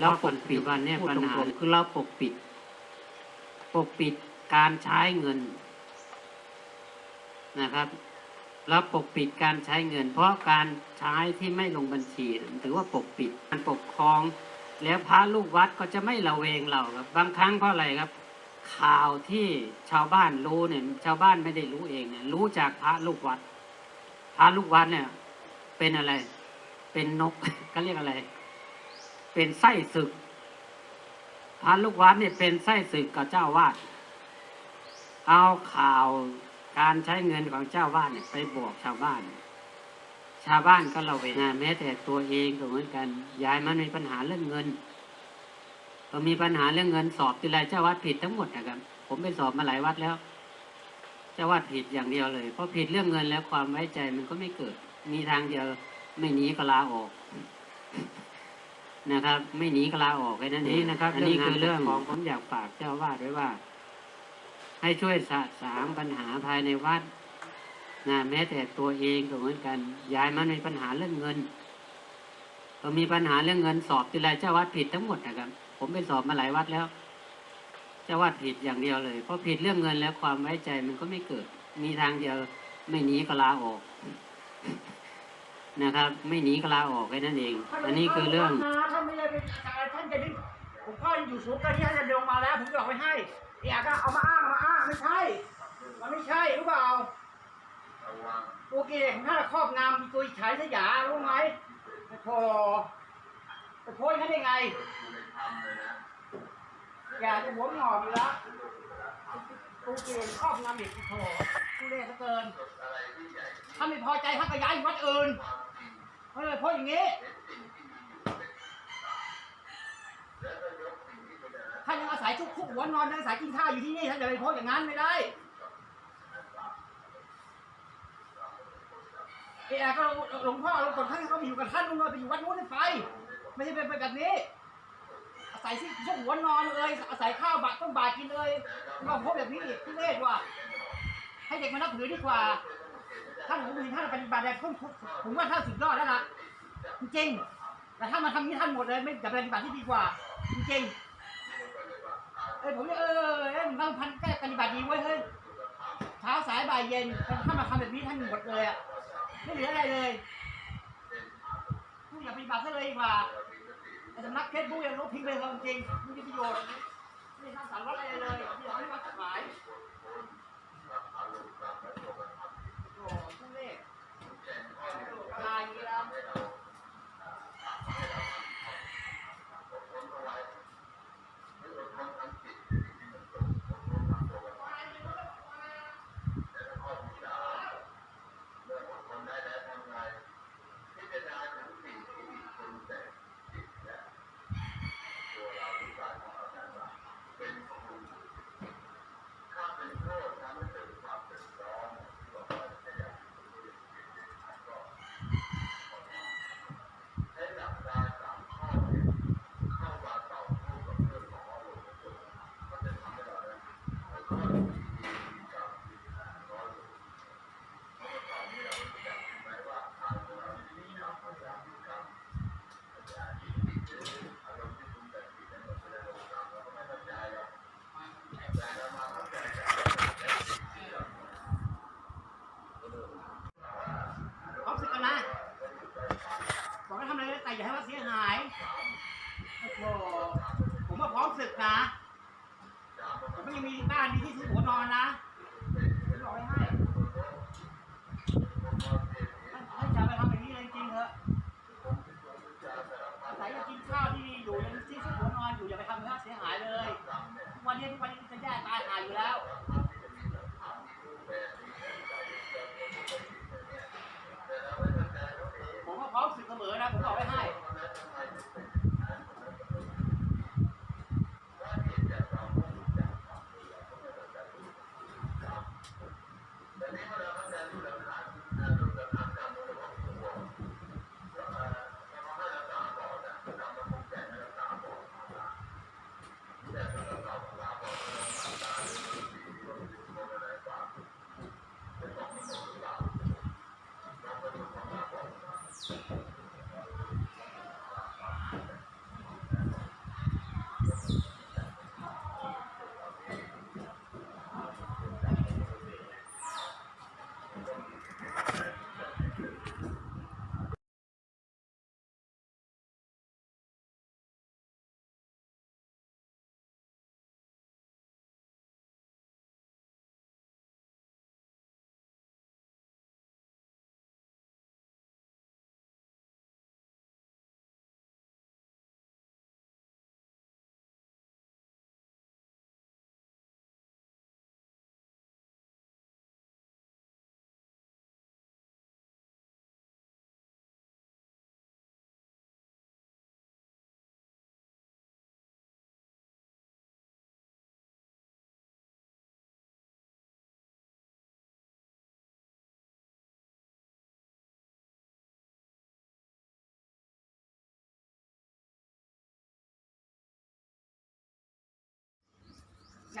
แล้วปกปิดวันเนี้ปัญหาคือเราปกปิด ปกปิดการใช้เงินนะครับแล้วปกปิดการใช้เงิน เพราะการใช้ที่ไม่ลงบัญชีถือว่าปกปิดการปกครอง แล้วพระลูกวัดก็จะไม่ระเวงเราครับ บางครั้งเพราะอะไรครับ ข่าวที่ชาวบ้านรู้เนี่ย ชาวบ้านไม่ได้รู้เองเนี่ยรู้จากพระลูกวัด พระลูกวัดเนี่ย เป็นอะไร เป็นนกก็เรียกอะไร เป็นไส้ศึกพระลูกวัดเนี่ยเป็นไส้ศึกกับเจ้าวาดเอาข่าวการใช้เงินของเจ้าวาดเนี่ยไปบอกชาวบ้าน ชาวบ้านก็เราเวงแม้แต่ตัวเองก็เหมือนกันยายมันมีปัญหาเรื่องเงินพอมีปัญหาเรื่องเงินสอบทีไรเจ้าวัดผิดทั้งหมดนะครับ ผมไปสอบมาหลายวัดแล้ว เจ้าวัดผิดอย่างเดียวเลยเพราะผิดเรื่องเงินแล้วความไว้ใจมันก็ไม่เกิด มีทางเดียวไม่หนีก็ลาออก นะครับ ไม่หนีก็ลาออกแค่นั้นเองนะครับอันนี้คือเรื่องของผมอยากฝากเจ้าวาดไว้ว่า ให้ช่วยสะสางปัญหาภายในวัดนะแม้แต่ตัวเองก็เหมือนกันยายมันมีปัญหาเรื่องเงินพอมีปัญหาเรื่องเงินสอบทีไรเจ้าวัดผิดทั้งหมดนะครับ ผมไปสอบมาหลายวัดแล้ว เจ้าวัดผิดอย่างเดียวเลยเพราะผิดเรื่องเงินแล้วความไว้ใจมันก็ไม่เกิด มีทางเดียวไม่หนีก็ลาออก นะครับ ไม่หนีก็ลาออกแค่นั้นเอง อันนี้คือเรื่อง ท่านไม่ได้เป็นอะไรท่านจะดิ้นผมพ่ออยู่สูงกันที่ท่านจะเดินมาแล้ว ผมจะบอกไว้ให้อยากเอามาอ้างเอามาอ้างไม่ใช่ มันไม่ใช่รู้เปล่าตัวกิเลสของท่านครอบงำตัวอิจฉาสยารู้ไหมโธ่จะโทษท่านได้ไง อยากจะหัวหงอกอยู่แล้วตัวกิเลสครอบงำอีกโธ่ทุเรศเหลือเกิน ถ้าไม่พอใจท่านก็ย้ายอยู่วัดอื่น เฮ้ยเพราะอย่างนี้ท่านยังอาศัยทุกคุกหัวนอนยังอาศัยกินข้าวอยู่ที่นี่ท่านจะไปพสต์อย่างนั้นไม่ได้เออก็หลวงพ่อหลวงปู่ท่านก็ไปอยู่กับท่านนู่นเลยไปอยู่วัดนู้นไป ไม่ใช่เป็นไปแบบนี้ อาศัยที่ทุกหัวนอนเลย อาศัยข้าวบาทต้องบากินเลยมาพสต์แบบนี้ที่เลศว่ะให้เด็กมานับถือดีกว่า ท่านผมเห็นท่านปฏิบัติแบบผมผมว่าท่านสุดยอดแล้วล่ะจริงแต่ถ้ามาทำนี้ท่านหมดเลยไม่จะปฏิบัติที่ดีกว่า จริงเอ้ผมเนี่ยเออเอ้ยบางพันแก้ปฏิบัติดีเว้ยเฮ้ยเช้าสายบ่ายเย็นถ้ามาทำแบบนี้ท่านหมดเลยอะไม่เหลืออะไรเลยอย่าปฏิบัติซะเลยดีกว่าสำนักเพชรบุ้ยลบทิ้งไปเลยจริงไม่มีประโยชน์ไม่สร้างสรรค์อะไรเลยที่อยากให้วัดขาย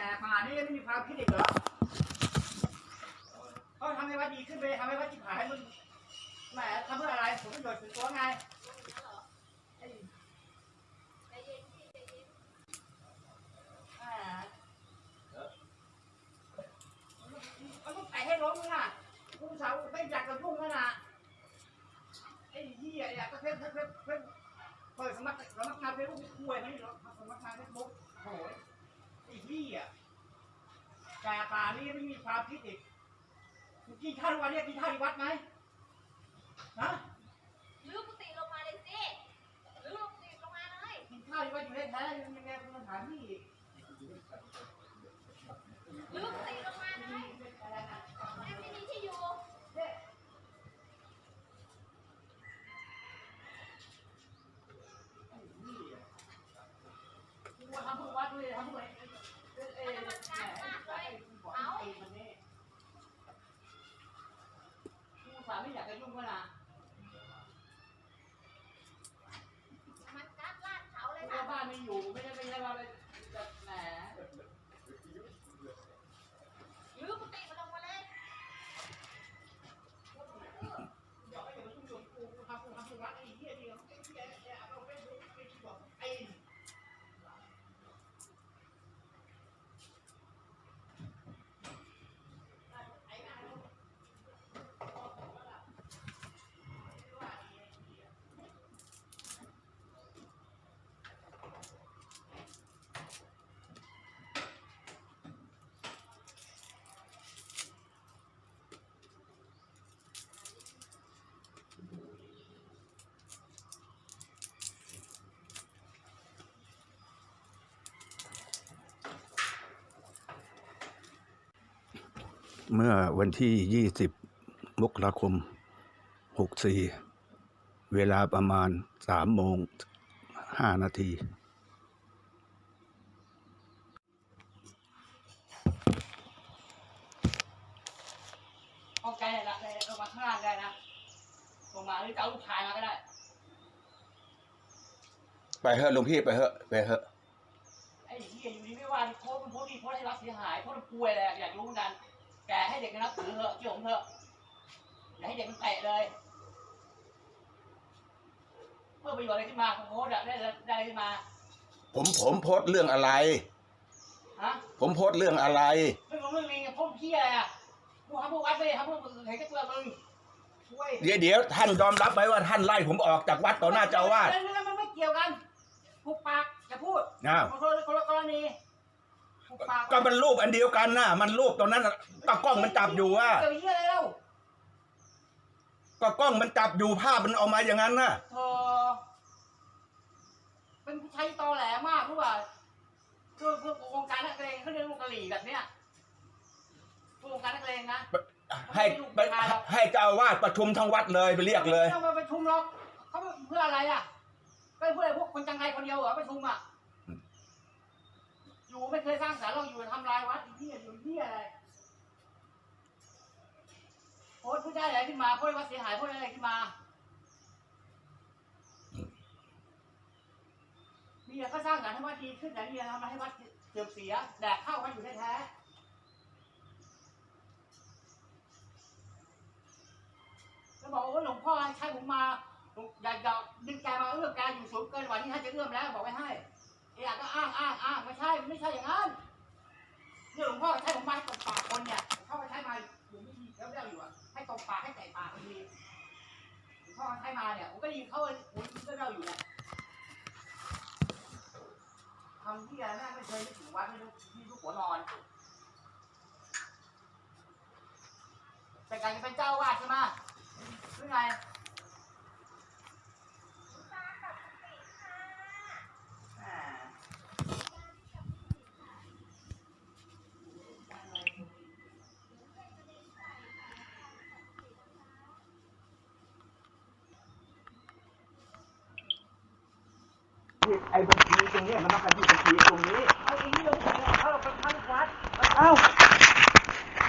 แต่ป่านี่ไม่มีความคิดอีกเหรอเขาทำให้วัดดีขึ้นไปทำให้วัดจิบหายมึงแหมทำเพื่ออะไรผลประโยชน์ส่วนตัวไงไอ้แหมมันต้องไปให้ล้มมึงอะกูสาวไม่อยากจะยุ่งแล้วนะไอ้เหี้ยอยากจะเพ่งเพ่งเพ่งเพ่งเปิดสมัครสมัครงานเฟซบุ๊กคุยไม่หรอกสมัครงานเฟซบุ๊กโอ้ย ไอ้เหี้ยแกป่านี่ไม่มีความคิดอีกมึงกินข้าวทุกวันเนี่ยกินข้าวที่วัดไหมฮะลื้อกุฏิลงมาเลยสิลื้อกุฏิลงมาเลยกินข้าวที่วัดอยู่แท้ๆยังยังไงคุณสถานที่อีกลื้อกุฏิลงมาเลยแม่ไม่มีที่อยู่ว่าทำเพื่อวัดด้วยทำเพื่อเอ้ยเอ้ยแหมไอ้กูบอกให้ตีมันเนี่ยกูสาไม่อยากจะยุ่งก็นะ มันกัดลาดเขาเลย เพราะ ค่ะ ว่าบ้านไม่อยู่ไม่ได้ไม่ได้ว่าไปจะแหม ลื้อกุฏิมันลงมาเลย อยากให้เดี๋ยวมายุ่งกับกูกูทำกูทำกูรักไอ้เหี้ยเดียวไอ้เหี้ยเนี่ยเอาไปดูไปบอกไอ้ไอ้นายรู้ เมื่อวันที่ 20 มกราคม 64 เวลาประมาณ 3 โมง 5 นาทีเอาใจละเลยลงมาข้างล่างได้นะลงมาหรือจะเอาลูกชายมาก็ได้ ไปเถอะหลวงพี่ไปเถอะไปเถอะไอ้เหี้ยอยู่ดีไม่ว่าโพสต์มันโพสต์ดีโพสต์ให้รักเสียหายโพสต์มันป่วยเลยอยากรู้เหมือนกัน แกให้เด็กมันนับถือเถอะเชื่อผมเถอะอย่าให้เด็กมันเตะเลยเพื่อประโยชน์อะไรขึ้นมาของโพสต์อะได้ได้อะไรขึ้นมา ผมผมโพสต์เรื่องอะไร ฮะผมโพสต์เรื่องอะไร เรื่องของเรื่องนี้โพสต์พี่อะไรอะกูทำพวกวัดไปทำพวกมึงเห็นแค่ตัวมึงช่วยเดี๋ยวเดี๋ยวท่านยอมรับไหมว่าท่านไล่ผมออกจากวัดต่อหน้าเจ้าอาวาดเรื่องมันไม่เกี่ยวกันผูกปากอย่าพูดอ้าวคนละคนละกรณีผู กปากก็มันรูปอันเดียวกันน่ะ มันรูปตรงนั้นน่ะก็กล้องมันจับอยู่ว่าเกี่ยวเหี้ยอะไรเล่าก็กล้องมันจับอยู่ภาพมันออกมาอย่างนั้นน่ะ เธอเป็นผู้ชายตอแหลมากรู้ป่ะคือคือวงการนักเลงเขาเรียกวงกะหรี่แบบเนี้ยคือวงการนักเลงนะให้ไปให้เจ้าอาวาสประชุมทั้งวัดเลยไปเรียกเลย ไม่ต้องมาประชุมหรอกเขาเพื่ออะไรอะก็เพื่ออะไรพวกคนจังไรคนเดียวเหรอประชุมอะ อยู่ไม่เคยสร้างสรรค์เราอยู่ทำลายวัดอีกที่อยู่ที่อะไรโพสผู้ได้อะไรขึ้นมาโพสวัดเสียหายโพสอะไรขึ้นมามีแต่ก็สร้างสรรค์ให้วัดดีขึ้นแต่นี่ทำให้วัดเสื่อมเสียแดกเข้าวัดอยู่แท้ๆแล้วบอกว่าหลวงพ่อให้ใช้ผมมาอยาอย่าดึงแกมาเอื้อมแกอยู่สูงเกินกว่าที่ท่านจะเอื้อมแล้วบอกไว้ให้ อยากก็อ้างอ้างอ้างไม่ใช่ไม่ใช่อย่างนั้นเนี่ยหลวงพ่อใช้ผมมาให้ตบปากคนเนี่ยหลวงพ่อใช้มาอยู่ไม่ดีแล้วเรียกอยู่อะให้ตบปากให้แตะปากดีหลวงพ่อใช้มาเนี่ยผมก็ได้ยินเขาเลยผมก็เล่าอยู่เนี่ยทำที่อะไรแม่ไม่เคยนึกถึงวัดไม่รู้ที่ลูกหัวนอนแต่การจะเป็นเจ้าอาวาดใช่ไหมหรือไงแหมไอ้บัญชีตรงนี้มันต้องการที่บัญชีตรงนี้เอาอย่างนี้เราเข้าไปทั้งวัด เอ้า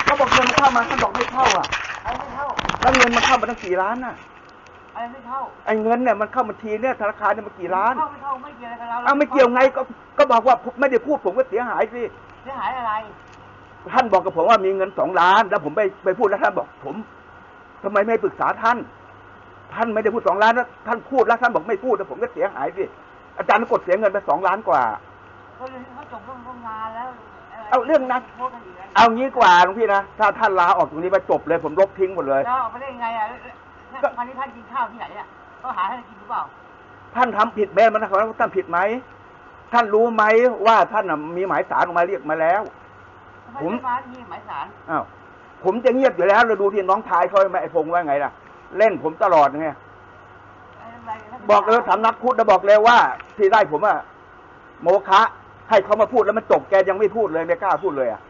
เขาบอกเงินมันเข้ามาเขาบอกไม่เข้าอะ ไอ้ไม่เข้า แล้วเงินมันเข้ามาตั้ง กี่ล้านน่ะไอ้ไม่เข้าไอ้เงินเนี่ยมันเข้าบัญชีเนี่ยธนาคารเนี่ยมันกี่ล้านเข้าไม่เข้าไม่เกี่ยวอะไรกับเราเอ้าไม่เกี่ยวไงก็ก็บอกว่าผมไม่ได้พูดผมก็เสียหายสิไเสียหายอะไร ท่านบอกกับผมว่ามีเงินสองล้าน แล้วผมไปไปพูดแล้วท่านบอกผมทำไมไม่ปรึกษาท่าน ท่านไม่ได้พูดสองล้านแล้วท่านพูดแล้วท่านบอกไม่พูดแล้วผมก็เสียหายสิอาจารย์กดเสียเงินไปสองล้านกว่าเขาเขาจบเรื่องงานแล้ว เอาเรื่องนั้นโทษกันอีกแล้วเอางี้กว่าหลวงพี่นะ ถ้าท่านลาออกตรงนี้ไปจบเลย ผมลบทิ้งหมดเลย แล้วออกไปได้ยังไงอะแล้ววันนี้ท่านกินข้าวที่ไหนอะก็หาให้ท่านกินหรือเปล่า ท่านทำผิดแม่มันนะครับท่านผิดไหม ท่านรู้ไหมว่าท่านน่ะมีหมายสารออกมาเรียกมาแล้ว ทำไมผม ไม่มาที่หมายสารอ้าวผมจะเงียบอยู่แล้วเราดูที่น้องชายเขาไหมไอ้พงษ์ว่าไงล่ะ เล่นผมตลอดไงอะไรท่านบอกเลยสำนักพุทธนะบอกเลยว่า ที่ได้ผมอะโมฆะ ให้เขามาพูดแล้วมันจบแกยังไม่พูดเลยไม่กล้าพูดเลยอะ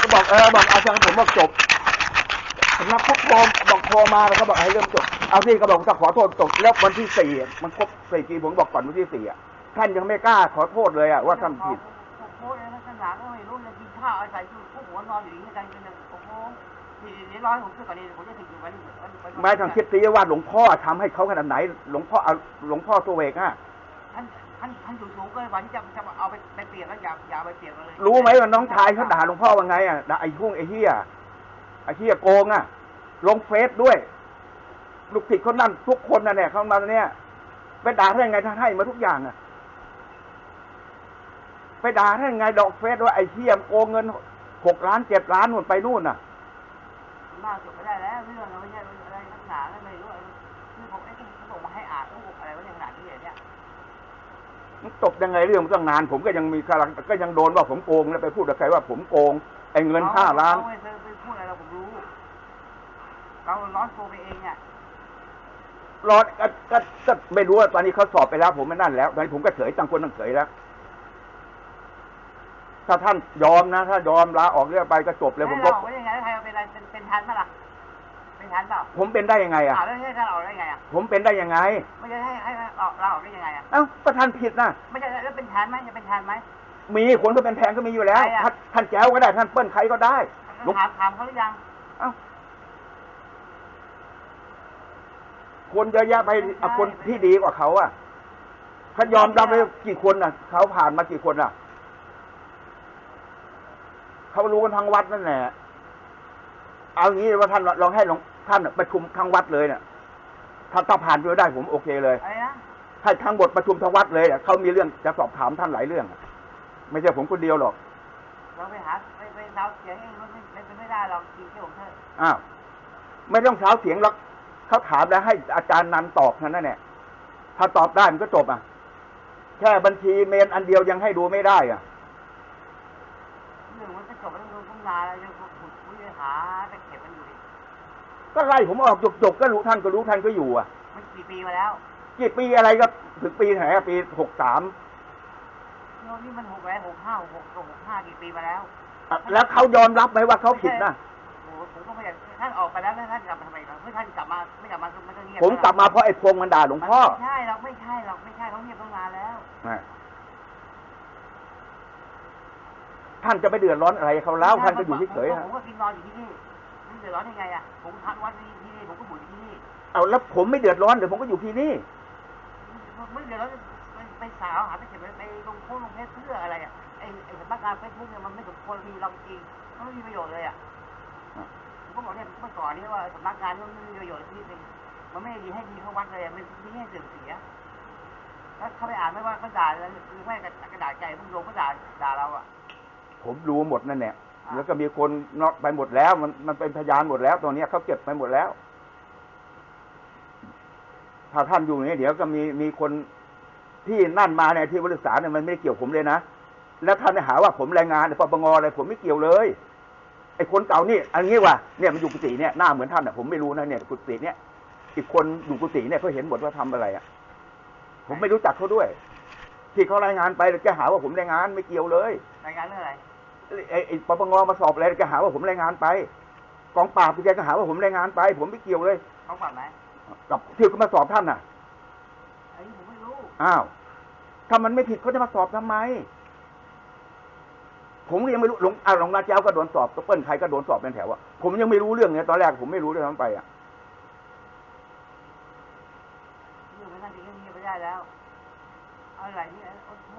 ก็บอกเออบอกอาจารย์ผมบอกจบสำนักพุทธโทรบอกโทรมาแล้วก็บอกให้เรื่องจบเอาที่ก็บอกจะขอโทษจบแล้ววันที่สี่อะมันครบสี่ปีผมบอกก่อนวันที่สี่อะท่านยังไม่กล้าขอโทษเลยอะว่าท่านผิดโอ้โหแล้วท่านหลังก็ไม่รู้เลยกินข้าวอาศัยอยู่พวกหัวนอนอยู่อย่างนี้กันเป็นโอ้โหนี่เดี๋ยวร้อยผมช่วยก่อนนี่ผมจะถึงอยู่วันนี้วันวันไม่ทางคิดตีว่าหลวงพ่อทำให้เขาขนาดไหน หลวงพ่อเอาหลวงพ่อตัวเวกอะ ท่านท่านท่านอยู่สูงเกินกว่าที่จะจะเอาไปไปเปลี่ยนแล้วอย่าอย่าไปเปลี่ยนเลยรู้ไหมว่าน้องชายเขาด่าหลวงพ่อว่าไงอะด่าไอ้พุ่งไอ้เฮียไอ้เฮียโกงอะ ลงเฟซด้วย ลูกศิษย์คนนั้นทุกคนน่ะเนี่ยเขามาเนี่ยไปด่าได้ยังไงท่านให้มาทุกอย่างอะ ไปด่าได้ยังไงดอกเฟซว่าไอ้เฮียโกงเงินหกล้านเจ็ดล้านนู่นไปนู่นน่ะมากจบไม่ได้แล้วเรื่องเราไม่ใช่ จบยังไงเรื่องมันตั้งนาน ผมก็ยังมีกำลังก็ยังโดนว่าผมโกงแล้วไปพูดกับใครว่าผมโกงไอ้เงินห้าล้านเรไม่เคยไปพูดอะไรเราผมรู้เราร้อนตัวไปเองอะรอก็ก็ก็ไม่รู้ว่าตอนนี้เขาสอบไปแล้ว ผมไม่นั่นแล้วตอนนี้ผมก็เฉยต่างคนต่างเฉยแล้ว ถ้าท่านยอมนะ ถ้ายอมลาออกเรื่องไปก็จบเลยผมลเราบออกได้ยังไงแล้วใครเอาเป็นอะไรเป็นเป็นทันปะล่ะ เป็นทันเปล่าผมเป็นได้ยังไงอะอ่าแล้วให้ท่านออกได้ยังไงอะผมเป็นได้ยังไง ไม่ใช่ให้ให้ออกเราออกได้ยังไงอะเอ้าก็ท่านผิดนะไม่ใช่แล้วเป็นทันไหมจะเป็นทันไหมมีคนก็เป็นแทงก็มีอยู่แล้วใครอะท่านท่านแจ้วก็ได้ท่านเปิ้ลใครก็ได้ลุกถามถามเขาหรือยังเอ้าคนเยอะแยะไปเอาคนที่ดีกว่าเขาอะเขายอมรับไปกี่คนอะเขาผ่านมากี่คนอะเขารู้กันทั้งวัดนั่นแหละเอางี้ว่าท่านลองให้หลวง ท่านประชุมทั้งวัดเลยเนี่ยถ้าถ้าผ่านไปได้ผมโอเคเลยอะไรนะให้ทั้งบทประชุมทั้งวัดเลยอะเขามีเรื่องจะสอบถามท่านหลายเรื่องอะไม่ใช่ผมคนเดียวหรอกเราไปหาไปไปเดาเสียงเองมันไม่เป็นไม่ได้หรอกจริงที่ผมเถอะอ้าวไม่ต้องเช้าเสียงหรอกเขาถามแล้วให้อาจารย์นันตอบนั่นแหละถ้าตอบได้มันก็จบอะ แค่บัญชีเมนอันเดียวยังให้ดูไม่ได้อะเรื่องมันจะจบแล้วมันต้องนานแล้วยังขุดคุยหาตะเข็บมันอยู่ดิ ก็ไล่ผมออกจบๆก็รู้ท่านก็รู้ท่านก็อยู่อะมันกี่ปีมาแล้วกี่ปีอะไรก็ถึงปีไหนอะปีหกสามโน่นนี่มันหกแล้วหกห้าหกหกหกห้ากี่ปีมาแล้วแล้วเขายอมรับไหมว่าเขาผิดนะโอ้โหผมก็ไม่อยากท่านออกไปแล้วแล้วท่านกลับมาทำไมล่ะไม่ท่านกลับมาไม่กลับมามันก็เงียบผมกลับมาเพราะไอ้พงมันด่าหลวงพ่อไม่ใช่หรอกไม่ใช่หรอกไม่ใช่เขาเงียบตั้งนานแล้วนะท่านจะไปเดือดร้อนอะไรเขาแล้วท่านก็อยู่เฉยๆผฮะมก็กินนอนอยู่ที่นี่ไม่ เดือดร้อนยังไงอะผมพักวัดที่นี่ผมก็อยู่ที่นี่เอาแล้วผมไม่เดือดร้อนเดี๋ยวผมก็อยู่ที่นี่ไม่เดือดร้อนไปไปสาวหาไปเก็บไปลงโพสลงเพจเพื่ออะไรอะไอ้ไอ้สำนักงานเฟซบุ๊กเนี่ยมันไม่สมควรมีเราจริงมันไม่มีประโยชน์เลยอะผมก็บอกเนี่ยเมื่อก่อนนี้ว่าสำนักงานมันไม่มีประโยชน์ที่นึงมันไม่ดีให้ดีเข้าวัดเลยมันดีให้เสื่อมเสียแล้วเขาไปอ่านไม่ว่าเขาด่าหรือไม่กระดาษใจพวกโยมก็ด่าด่าเราอะผมรู้หมดนั่นแหละอ่า แล้วก็มีคนนอกไปหมดแล้ว มันมันเป็นพยานหมดแล้วตัวเนี้ยเขาเก็บไปหมดแล้ว ถ้าท่านอยู่เนี่ยเดี๋ยวก็มีมีคนที่นั่นมาเนี่ยที่บริษัทเนี่ยมันไม่ได้เกี่ยวผมเลยนะแล้วท่านไปหาว่าผมรายงานในปปงอะไรผมไม่เกี่ยวเลยไอ้คนเก่านี่อันนี้ว่าเนี่ยมันอยู่กุฏิเนี่ยหน้าเหมือนท่านอะผมไม่รู้นะเนี่ยกุฏิเนี่ยอีกคนอยู่กุฏิเนี่ยเขาเห็นหมดว่าทำอะไรอะ ผมไม่รู้จักเขาด้วย ที่เขารายงานไปแล้วจะหาว่าผมรายงานไม่เกี่ยวเลย รายงานเรื่องอะไร ไอ้ไอ้ปปงมาสอบอะไรก็หาว่าผมรายงานไป กองปราบแกก็หาว่าผมรายงานไป ผมไม่เกี่ยวเลยเขาปรับไหมกับที่เขามาสอบท่านน่ะอันนี้ผมไม่รู้อ้าวถ้ามันไม่ผิดเขาจะมาสอบทำไม ผมก็ยังไม่รู้หลวงอ่าหลวงนาเจ้าก็โดนสอบตัวเปิ้ลใครก็โดนสอบเป็นแถวอะผมยังไม่รู้เรื่องเนี่ยตอนแรกผมไม่รู้เลยทั้งไปอะ เรื่องไม่น่าจะเงียบไปได้แล้วเอาอะไรนี่โอ้โห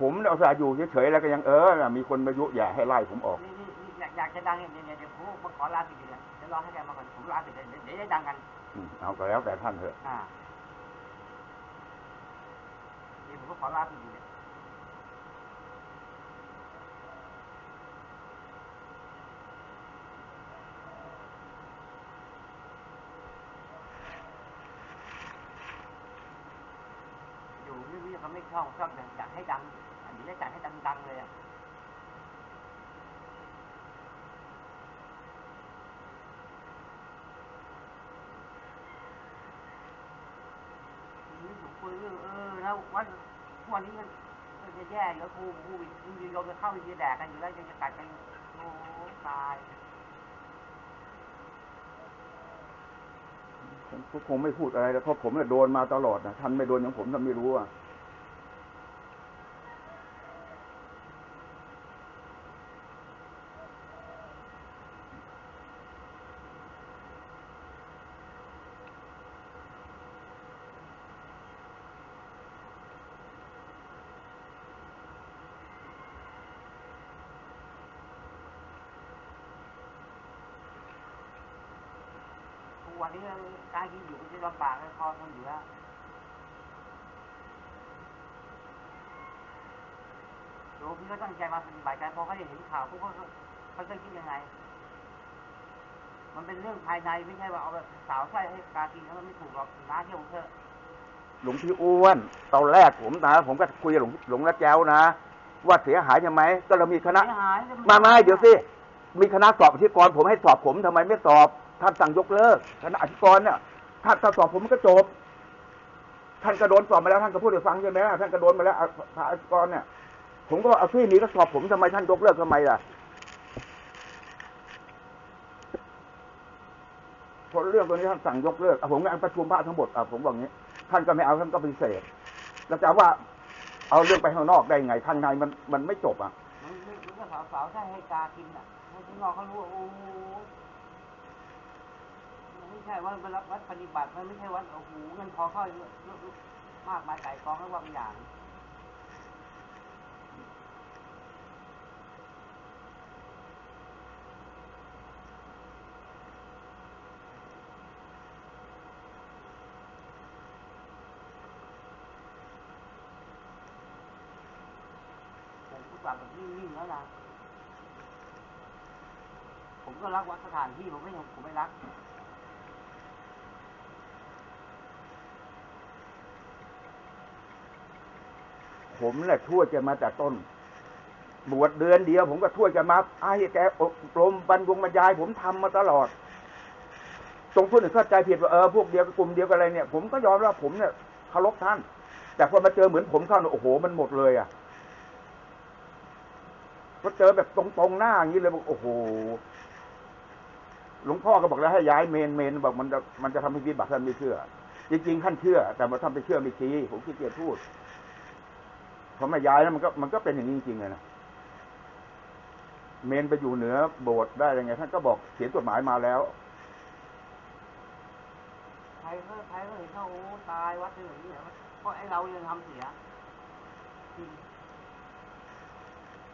ผมเนี่ยเอาสาอยู่เฉยๆแล้วก็ยังเออน่ะมีคนมายุอย่าให้ไล่ผมออกนี่นี่นี่อยากอยากจะดังเนี่ยเนี่ยเดี๋ยวผมมขอลาสิทธิ์เลยเดี๋ยวรอให้แกมาก่อนผมลาสิทธิ์เลยเดี๋ยวได้ดังกัน อืมเอาก็แล้วแต่ท่านเถอะอ่านี่ผมก็ขอลาสิทธิ์เลยอยู่เรื่อยๆก็ไม่ชอบชอบอยากให้ดัง อันนี้จัดให้ดังๆเลยอะนี่ผมคุยเรื่องเออแล้ววันทุกวันนี้มันมันจะแย่แล้วครูครูจริงๆเราจะเข้าไปแดกกันอยู่แล้วยังจะกัดกันโอ้ตายผมคงไม่พูดอะไรแล้วเพราะผมเนี่ยโดนมาตลอดนะท่านไม่โดนอย่างผมท่านไม่รู้อะ ทุกวันนี้การกินอยู่ก็จะ ลำบากแล้วพอทนอยู่แล้วโยมพี่ก็ตั้งใจมาปฏิบัติกันพอเขาได้เห็นข่าวพวกเขาเขาจะคิดยังไง มันเป็นเรื่องภายในไม่ใช่ว่าเอาแบบสาวไส้ให้การกินแล้วมันไม่ถูกหรอกน้าเที่ยวเถอะหลวงพี่อ้วนตอนแรกผมนะผมก็คุยกับหลวงหลวงรัตแจ้วนะ ว่าเสียหายยังไหมก็เรามีคณะเสียหายมาไม่เดี๋ยวสิมีคณะสอบอธิกร ผมให้สอบผมทำไมไม่สอบท่านสั่งยกเลิกคณะอธิกรเนี่ย ท่านถ้าสอบผมมันก็จบ ท่านก็โดนสอบมาแล้วท่านก็พูดให้ฟังใช่ไหมท่านก็โดนมาแล้วอะพระอธิกรเนี่ย ผมก็เอาที่นี้ก็สอบผมทำไมท่านยกเลิกทำไมล่ะเพราะเรื่องตัวนี้ท่านสั่งยกเลิกอะผมงานประชุมพระทั้งหมดอะผมบอกงี้ท่านก็ไม่เอาท่านก็ปฏิเสธแล้วจะว่าเอาเรื่องไปข้างนอกได้ไงข้างในมันมันไม่จบอะมันมันสาวสาวๆใช่ให้กากินอะห้ข้างนอกเขารู้ว่าโอ้ ไม่ใช่ว่ามันรับวัดปฏิบัติมันไม่ใช่วัดโอ้โหเงินทอเข้าเยอะมากมายไก่กองแล้วว่าเป็นอย่างผมก็กลับแบบนิ่งๆแล้วนะผมก็รักวัดสถานที่ผมไม่ผมไม่รัก ผมแหละช่วยแกมาแต่ต้น บวชเดือนเดียว ผมก็ช่วยแกมาไอ้แกอบรมบรรยงบรรยาย ผมทำมาตลอด ตรงคนอื่นเข้าใจผิดว่าเออพวกเดียวกับกลุ่มเดียวกันอะไรเนี่ย ผมก็ยอมรับผมเนี่ยเคารพท่าน แต่พอมาเจอเหมือนผมเข้าเนี่ยโอ้โห มันหมดเลยอะพอเจอแบบตรงๆหน้าอย่างนี้เลยบอกโอ้โหหลวงพ่อก็บอกแล้วให้ย้ายเมนเมนบอกมันจะมันจะทำให้วิบัติท่านไม่เชื่อ จริงๆท่านเชื่อ แต่มาทำไปเชื่อไม่ชี้ผมขี้เกียจพูด พอมาย้ายแล้วมันก็มันก็เป็นอย่างนี้จริงๆเลยนะเมนไปอยู่เหนือโบสถ์ได้ยังไงท่านก็บอกเขียนกฎหมายมาแล้วใครก็ใครก็เห็นเขาโอ้ตายวัดเป็นอย่างนี้เหรอเพราะไอ้เรายังทำเสียจริง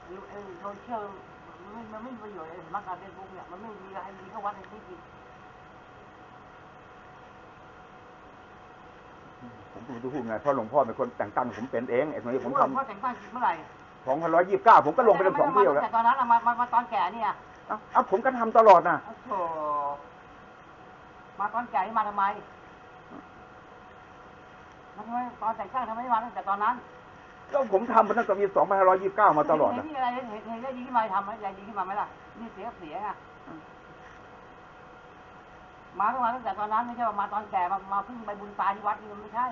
หรือไอ้โซเชียลมันไม่มันไม่มีประโยชน์ไอ้สมัครการเฟซบุ๊กเนี่ยมันไม่มีอะไรดีเข้าวัดในที่จริง ผมไม่รู้จะพูดไงเพราะหลวงพ่อเป็นคนแต่งตั้งผมเป็นเองไอ้ตรงนี้ผมทพ่อแต่งตั้งเมื่อไหร่ำสองพันร้อยยี่สิบเก้าผมก็ลงไปตั้งสองเที่ยวแล้วแต่ตอนนั้นอะมามามาตอนแก่เนี่ยเอ้าเอ้าผมก็ทำตลอดนะโอ้โหมาตอนแก่นี่มาทำไมมาทำไมตอนแต่งตั้งทำไมไม่มาตั้งแต่ตอนนั้นก็ผมทำมาตั้งแต่ปีสองพันร้อยยี่สิบเก้ามาตลอดเห็นะนที่อะไรเห็นเห็นเห็นได้ดีขึ้นมาทำไหมได้ดีขึ้นมาไหมล่ะนี่เสียก็เสียไงมาต้องมาตั้งแต่ตอนนั้นไม่ใช่ว่ามาตอนแก่มามาเพิ่งไปบุญตาที่วัดนี่มันไม่ใช่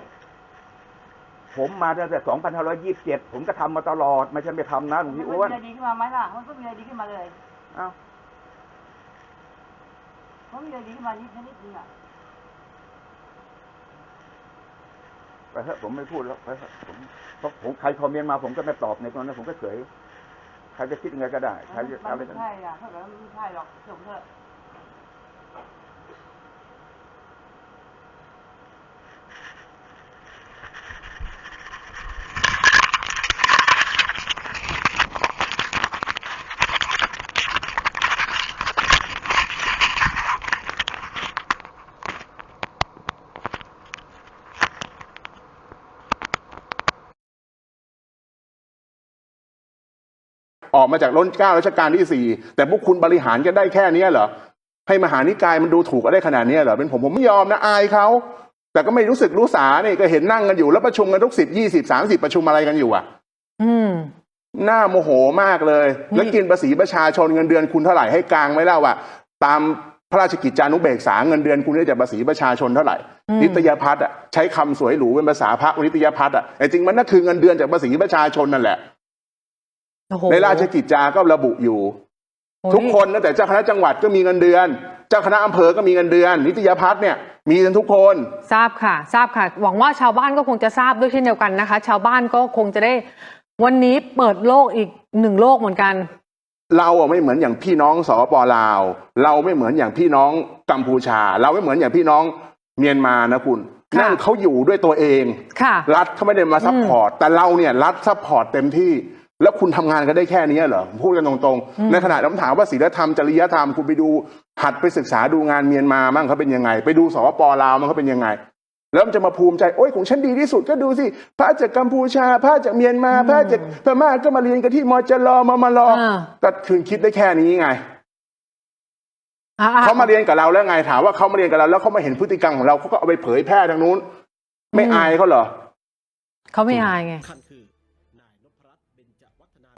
ผมมาตั้งแต่สองพันห้าร้อยยี่สิบเจ็ดผมก็ทำมาตลอด ไม่ใช่ไม่ทำนะหลวงมันพี่ไม่อ้วนมีอะไรดีขึ้นมาไหมล่ะ มันก็มีอะไรดีขึ้นมาเลยเอ้ามันมีอะไรดีขึ้นมานิดนิดนึงอะไปเถอะผมไม่พูดแล้วไปเถอะผมเพราะผมใครคอมเมนต์มาผมก็ไม่ตอบในตอนนั้นผมก็เฉย ใครจะคิดยังไงก็ได้ ใครมันจะมันอะไรไม่กันใช่อะถ้าเกิดมันไม่ใช่หรอกเชื่อผมเถอะ ออกมาจากร้นเกล้ารัชกาลที่สี่แต่พวกคุณบริหารกันได้แค่เนี้ยเหรอให้มหานิกายมันดูถูกกันได้ขนาดเนี้ยเหรอเป็นผมผมไม่ยอมนะอายเขาแต่ก็ไม่รู้สึกรู้สาเนี่ยก็เห็นนั่งกันอยู่แล้วประชุมกันทุกสิบยี่สิบสามสิบประชุมอะไรกันอยู่อะ อืมหน้าโมโหมากเลย แล้วกินภาษีประชาชนเงินเดือนคุณเท่าไหร่ให้กลางไว้แล้วอะตามพระราชกิจจานุเบกษาเงินเดือนคุณได้จากภาษีประชาชนเท่าไหร่อืมนิตยพัฒน์อะใช้คำสวยหรูเป็นภาษาพระนิตยพัฒน์อะแต่จริงมันนั่นคือเงินเดือนจากภาษีประชาชนนั่นแหละ โอ้โห ในราชกิจจาก็ระบุอยู่ โอ้ทุกคนตั้งแต่เจ้าคณะจังหวัดก็มีเงินเดือน เจ้าคณะอำเภอก็มีเงินเดือน นิตยพัฒน์เนี่ยมีกันทุกคน ทราบค่ะ ทราบค่ะ หวังว่าชาวบ้านก็คงจะทราบด้วยเช่นเดียวกันนะคะ ชาวบ้านก็คงจะได้ วันนี้เปิดโลกอีกหนึ่งโลกเหมือนกัน เราอะไม่เหมือนอย่างพี่น้องสปปลาว เราไม่เหมือนอย่างพี่น้องกัมพูชา เราไม่เหมือนอย่างพี่น้องเมียนมานะคุณค่ะ นั่นเขาอยู่ด้วยตัวเอง ค่ะ รัฐเขาไม่ได้มาซัพพอร์ต แต่เราเนี่ยรัฐซัพพอร์ตเต็มที่ แล้วคุณทำงานกันได้แค่นี้เหรอผมพูดกันตรงๆ ในขณะผมถามว่าศีลธรรมจริยธรรมคุณไปดูหัดไปศึกษาดูงานเมียนมามั่งเขาเป็นยังไง ไปดูสปปลาวมันเขาเป็นยังไง แล้วมันจะมาภูมิใจโอ้ยของฉันดีที่สุดก็ดูสิพระจากกัมพูชาพระจากเมียนมาพระจากพม่าก็มาเรียนกันที่มจรมามาลออ่าก็คืนคิดได้แค่นี้ไงอะเขามาเรียนกับเราแล้วไงถามว่าเขามาเรียนกับเราแล้วเขามาเห็นพฤติกรรมของเราเขาก็เอาไปเผยแพร่ทางนู้น ไม่อายเขาเหรอเขาไม่อายไง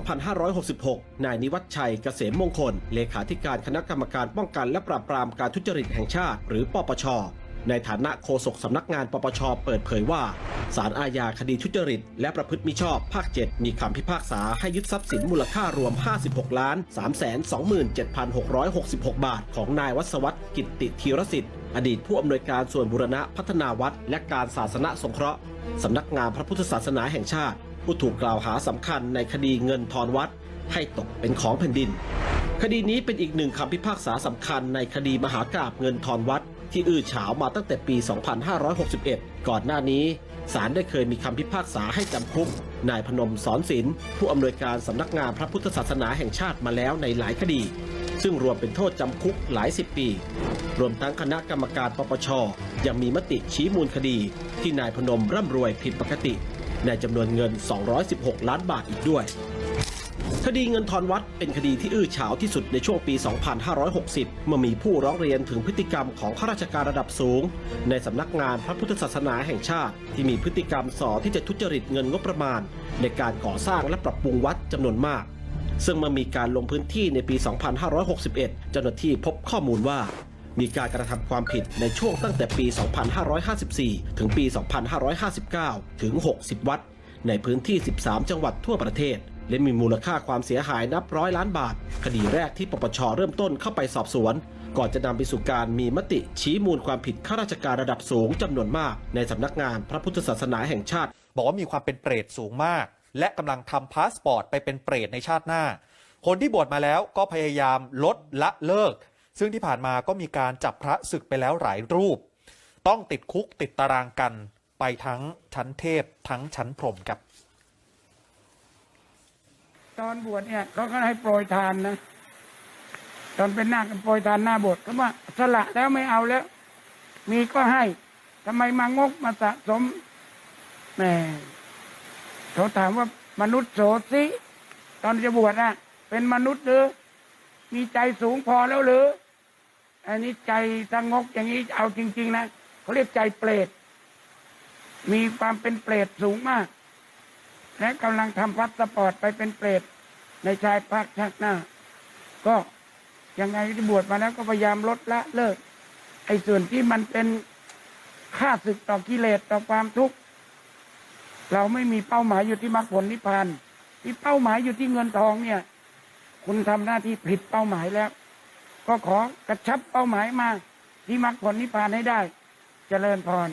2566 นายนิวัฒชัยเกษมมงคล เลขาธิการคณะกรรมการป้องกันและปราบปรามการทุจริตแห่งชาติ หรือปปช ในฐานะโฆษกสำนักงานปปช เปิดเผยว่าสารอาญาคดีทุจริต และประพฤติมิชอบภาค 7 มีคำพิพากษาให้ยึดทรัพย์สินมูลค่ารวม 56 ล้าน 327,666 บาท ของนายวัศวัตกิติธีรสิทธิ์ อดีตผู้อำนวยการส่วนบุรณะพัฒนาวัด และการศาสนสงเคราะห์สำนักงานพระพุทธศาสนาแห่งชาติ ผู้ถูกกล่าวหาสำคัญในคดีเงินทอนวัดให้ตกเป็นของแผ่นดิน คดีนี้เป็นอีกหนึ่งคำพิพากษาสำคัญในคดีมหากราบเงินทอนวัดที่อื้อฉาวมาตั้งแต่ปี 2561 ก่อนหน้านี้ศาลได้เคยมีคำพิพากษาให้จำคุกนายพนมสอนศิลป์ผู้อำนวยการสำนักงานพระพุทธศาสนาแห่งชาติมาแล้วในหลายคดี ซึ่งรวมเป็นโทษจำคุกหลายสิบปี รวมทั้งคณะกรรมการปปชยังมีมติชี้มูลคดี ที่นายพนมร่ำรวยผิดปกติ ในจำนวนเงิน 216 ล้านบาทอีกด้วย คดีเงินทอนวัดเป็นคดีที่อื้อฉาวที่สุดในช่วงปี 2560 เมื่อมีผู้ร้องเรียนถึงพฤติกรรมของข้าราชการระดับสูง ในสำนักงานพระพุทธศาสนาแห่งชาติ ที่มีพฤติกรรมส่อที่จะทุจริตเงินงบประมาณ ในการก่อสร้างและปรับปรุงวัดจำนวนมากซึ่งเมื่อมีการลงพื้นที่ในปี 2561 เจ้าหน้าที่พบข้อมูลว่า มีการกระทำความผิดในช่วงตั้งแต่ปี 2554 ถึงปี 2559 ถึง 60 วัด ในพื้นที่ 13 จังหวัดทั่วประเทศ และมีมูลค่าความเสียหายนับร้อยล้านบาท คดีแรกที่ปปชเริ่มต้นเข้าไปสอบสวน ก่อนจะนำไปสู่การมีมติชี้มูลความผิดข้าราชการระดับสูงจำนวนมาก ในสำนักงานพระพุทธศาสนาแห่งชาติ บอกว่ามีความเป็นเปรตสูงมาก และกำลังทำพาสปอร์ตไปเป็นเปรตในชาติหน้า คนที่บวชมาแล้วก็พยายามลดละเลิก ซึ่งที่ผ่านมาก็มีการจับพระศึกไปแล้วหลายรูป ต้องติดคุกติดตารางกันไปทั้งชั้นเทพทั้งชั้นพรหมครับ ตอนบวชเนี่ยเขาก็ให้โปรยทานนะ ตอนเป็นนาคก็โปรยทานหน้าบสถ์เขาว่าสละแล้วไม่เอาแล้ว มีก็ให้ทำไมมางกมาสะสมแหมเขาถามว่ามนุษย์โสสิตอนจะบวชนะเป็นมนุษย์หรือ มีใจสูงพอแล้วหรือ อันนี้ใจสงกอย่างนี้เอาจริง ๆ นะเขาเรียกใจเปรตมีความเป็นเปรตสูงมาก และกำลังทำพาสปอร์ตไปเป็นเปรตในชายภาคชาติหน้า ก็ยังไงที่บวชมาแล้วก็พยายามลดละเลิก ไอ้ส่วนที่มันเป็นค่าศึกต่อกิเลสต่อความทุกข์เราไม่มีเป้าหมายอยู่ที่มรรคผลนิพพานที่เป้าหมายอยู่ที่เงินทองเนี่ย คุณทำหน้าที่ผิดเป้าหมายแล้ว ก็ขอกระชับเป้าหมายมาที่มรรคผลนิพพานให้ได้ เจริญพร